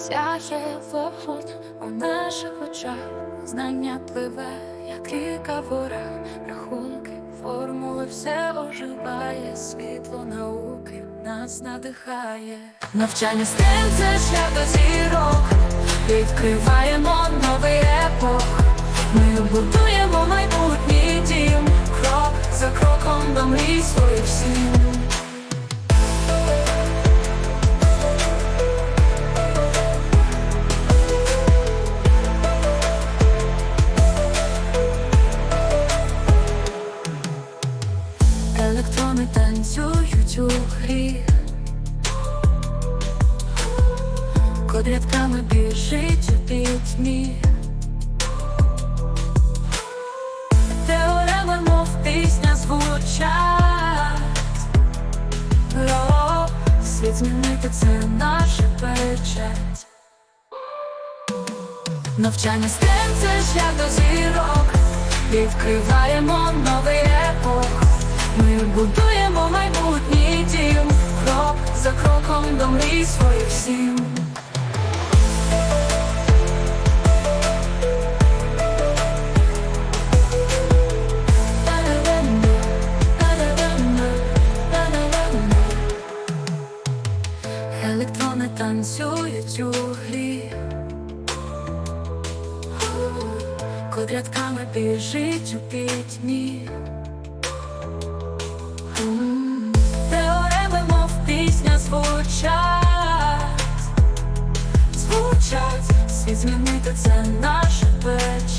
Сяє вогонь у наших очах, знання пливе, як ріка в рахунки, формули, все оживає, світло науки нас надихає. Навчання STEM – це шлях до зірок, відкриваємо новий епох. Ми будуємо майбутній дім, крок за кроком до мрій своїх всім. Електрони танцюють у грі. Кодрядками біжить у пітьмі. Теореми, мов пісня звучать. О, Світ змінити це наша печать. Навчання STEM – це шлях до зірок. Відкриваємо новий епох Ми будуємо майбутній дім Крок за кроком до мрій своїх всім Електрони танцюють у грі. Кодрятками біжить у пітьмі змінити це наше печать